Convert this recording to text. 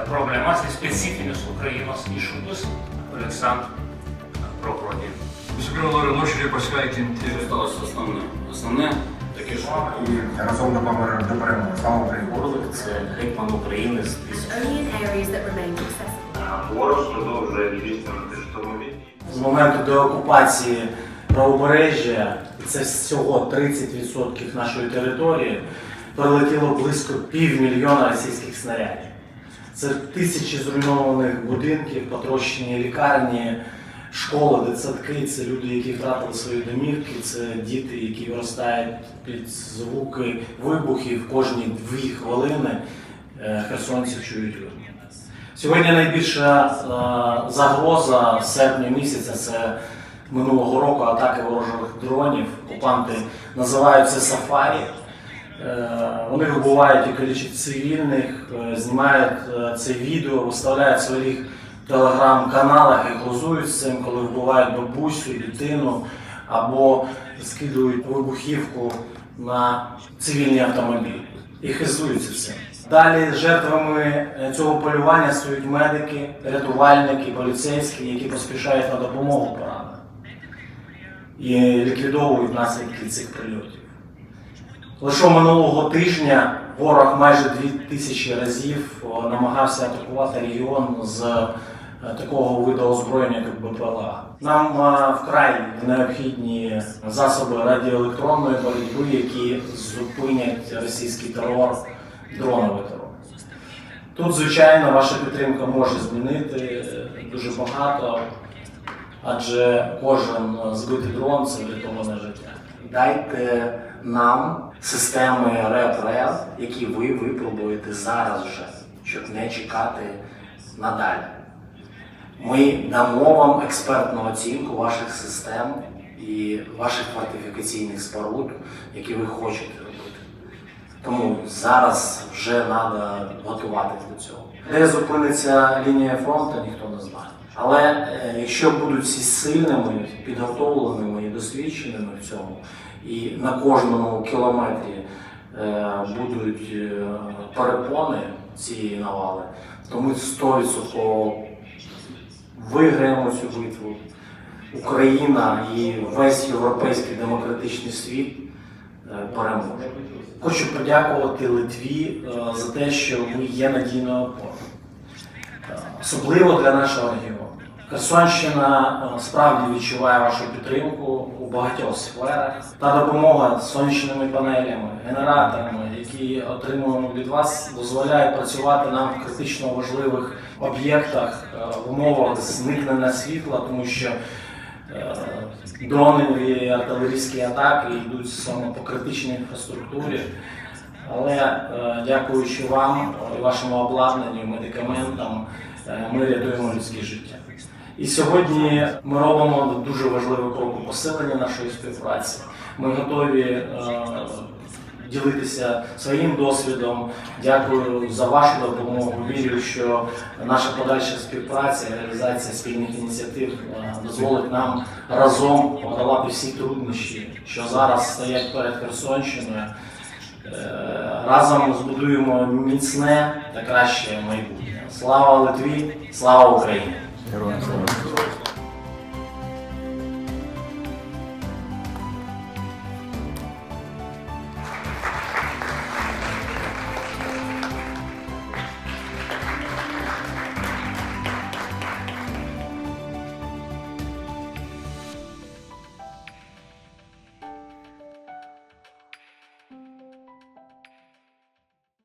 problemas específicas Ukrainos iššūkius Aleksandr Proprodi. Visų pirma, noriu nuoširdžiai pasveikinti Осталось основне. Основне таке, і разом до помер- до перемоги. Слава Україні! Орлик це гетьман України з. Ворог продовжує здійснювати штурмові дії. з моменту деокупації правобережжя, це всього 30% нашої території, прилетіло близько півмільйона російських снарядів. Це тисячі зруйнованих будинків, потрощені лікарні, школи, дитсадки. Це люди, які втратили свої домівки, це діти, які виростають під звуки вибухів кожні дві хвилини. е, Херсонці чують люди. Сьогодні найбільша е, загроза серпня місяця це минулого року атаки ворожих дронів. Окупанти називають це сафарі. Е, Вони вибувають і калічать цивільних, е, знімають е, це відео, виставляють в своїх телеграм-каналах і глузують з цим, коли вбивають бабусю, дитину або скидують вибухівку на цивільні автомобілі і хизуються цим. Далі жертвами цього полювання стають медики, рятувальники, поліцейські, які поспішають на допомогу пораненим і ліквідовують наслідки цих прильотів. Лише минулого тижня ворог майже дві тисячі разів намагався атакувати регіон з е, такого виду озброєння, як БПЛА. Нам е, вкрай необхідні засоби радіоелектронної боротьби, які зупинять російський терор, дроновий терор. Тут, звичайно, ваша підтримка може змінити е, дуже багато, адже кожен е, збитий дрон це врятоване життя. Дайте нам системи РЕП-РЕП, які ви випробуєте зараз вже, щоб не чекати надалі. Ми дамо вам експертну оцінку ваших систем і ваших фортифікаційних споруд, які ви хочете робити. Тому зараз вже треба готуватися до цього. Де зупиниться лінія фронту, ніхто не знає. Але е, якщо будуть всі сильними, підготовленими і досвідченими в цьому, і на кожному кілометрі е, будуть е, перепони цієї навали, то ми 100% виграємо цю битву. Україна і весь європейський демократичний світ переможе. Хочу подякувати Литві за те, що ви є надійною опорою. Особливо для нашого регіону. Херсонщина е, справді відчуває вашу підтримку у багатьох сферах. Та допомога сонячними панелями, генераторами, які отримуємо від вас, дозволяє працювати нам в критично важливих об'єктах е, в умовах зникнення світла, тому що е, дронові артилерійські атаки йдуть саме по критичній інфраструктурі. Але е, дякуючи вам і вашому обладнанню, медикаментам, е, ми рятуємо людське життя. І сьогодні ми робимо дуже важливий крок у посиленні нашої співпраці. Ми готові е, ділитися своїм досвідом. Дякую за вашу допомогу. Вірю, що наша подальша співпраця, реалізація спільних ініціатив дозволить нам разом подолати всі труднощі, що зараз стоять перед Херсонщиною. Е, Разом збудуємо міцне та краще майбутнє. Слава Литві, слава Україні! Героям слава.